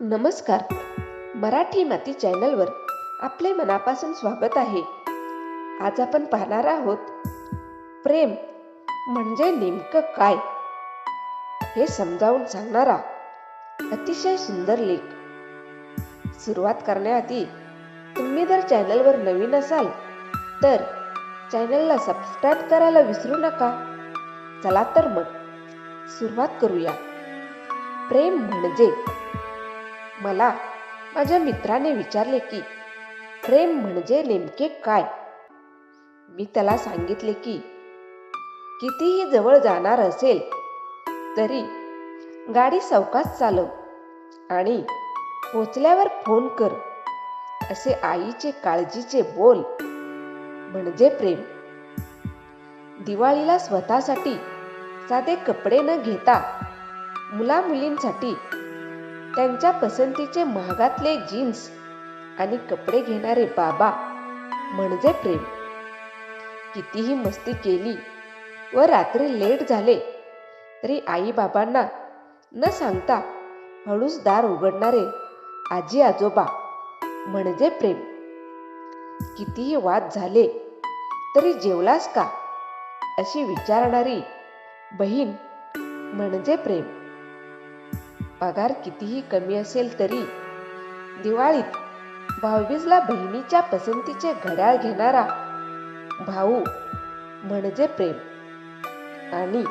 नमस्कार. मराठी माती चॅनलवर आपले मनापासून स्वागत आहे. आज आपण पाहणार आहोत प्रेम म्हणजे नेमकं काय? हे समजावून सांगणारा अतिशय सुंदर लेख. सुरुवात करण्याआधी तुम्ही जर चॅनलवर नवीन असाल तर चॅनलला सबस्क्राईब करायला विसरू नका. चला तर मग सुरुवात करूया. प्रेम म्हणजे मला माझ्या मित्राने विचारले की प्रेम म्हणजे नेमके काय? मी त्याला सांगितले की कितीही जवळ जाणार असेल तरी गाडी सावकाश चालव आणि पोचल्यावर फोन कर. असे आईचे काळजीचे बोल म्हणजे प्रेम. दिवाळीला स्वतःसाठी साधे कपडे न घेता मुला मुलींसाठी त्यांच्या पसंतीचे महागातले जीन्स आणि कपडे घेणारे बाबा म्हणजे प्रेम. कितीही मस्ती केली व रात्री लेट झाले तरी आई बाबांना न सांगता हळूच दार उघडणारे आजी आजोबा म्हणजे प्रेम. कितीही वाद झाले तरी जेवलास का? अशी विचारणारी बहीण म्हणजे प्रेम. पगार कितीही कमी असेल तरी दिवाळीत भाऊबीजला बहिणीच्या पसंतीचे घड्याळ घेणारा भाऊ म्हणजे प्रेम. आणि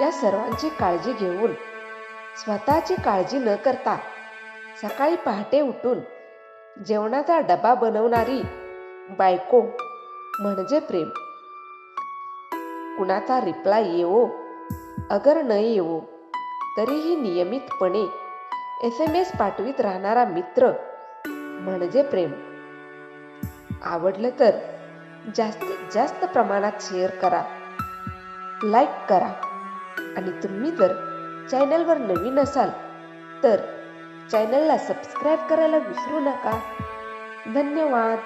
या सर्वांची काळजी घेऊन स्वतःची काळजी न करता सकाळी पहाटे उठून जेवणाचा डबा बनवणारी बायको म्हणजे प्रेम. कुणाचा रिप्लाय येवो अगर न येवो तरीही नियमितपणे एस एम एस पाठवित राहणारा मित्र म्हणजे प्रेम. आवडलं तर जास्तीत जास्त प्रमाणात शेअर करा लाईक करा आणि तुम्ही जर चॅनलवर नवीन असाल तर चॅनलला सबस्क्राईब करायला विसरू नका. धन्यवाद.